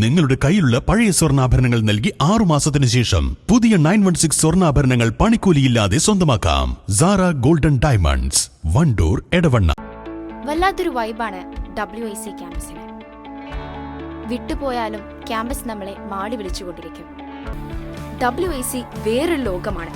നിങ്ങളുടെ കയ്യിലുള്ള പഴയ സ്വർണാഭരണങ്ങൾ നൽകി ആറു മാസത്തിന് ശേഷം പുതിയ നയൻ വൺ സിക്സ് സ്വർണാഭരണങ്ങൾ പണിക്കൂലിയില്ലാതെ സ്വന്തമാക്കാം. Sara golden diamonds Wandoor Edavanna. വല്ലാത്തൊരു വൈബാണ് ഡബ്ല്യു ഐ സി ക്യാമ്പസിന്. വിട്ടുപോയാലും ക്യാമ്പസ് നമ്മളെ മാടി വിളിച്ചുകൊണ്ടിരിക്കും. ഡബ്ല്യു ഐ സി വേറൊരു ലോകമാണ്.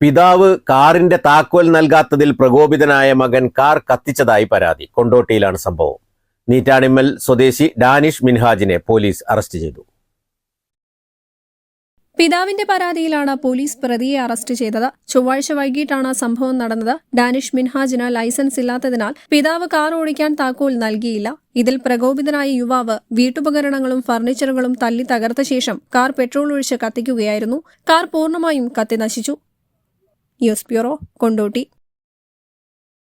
പിതാവ് കാറിന്റെ താക്കോൽ നൽകാത്തതിൽ പ്രകോപിതനായ മകൻ കാർ കത്തിച്ചതായി പരാതി. കൊണ്ടോട്ടിയിലാണ് സംഭവം. നീറ്റാണിമ്മൽ സ്വദേശി ഡാനിഷ് മിൻഹാജിനെ പോലീസ് അറസ്റ്റ് ചെയ്തു. പിതാവിന്റെ പരാതിയിലാണ് പോലീസ് പ്രതിയെ അറസ്റ്റ് ചെയ്തത്. ചൊവ്വാഴ്ച വൈകിട്ടാണ് സംഭവം നടന്നത്. ഡാനിഷ് മിൻഹാജിന് ലൈസൻസ് ഇല്ലാത്തതിനാൽ പിതാവ് കാർ ഓടിക്കാൻ താക്കോൽ നൽകിയില്ല. ഇതിൽ പ്രകോപിതനായ യുവാവ് വീട്ടുപകരണങ്ങളും ഫർണിച്ചറുകളും തല്ലി തകർത്ത ശേഷം കാർ പെട്രോൾ ഒഴിച്ച് കത്തിക്കുകയായിരുന്നു. കാർ പൂർണമായും കത്തി നശിച്ചു ന്യൂസ് ബ്യൂറോ കൊണ്ടോട്ടി.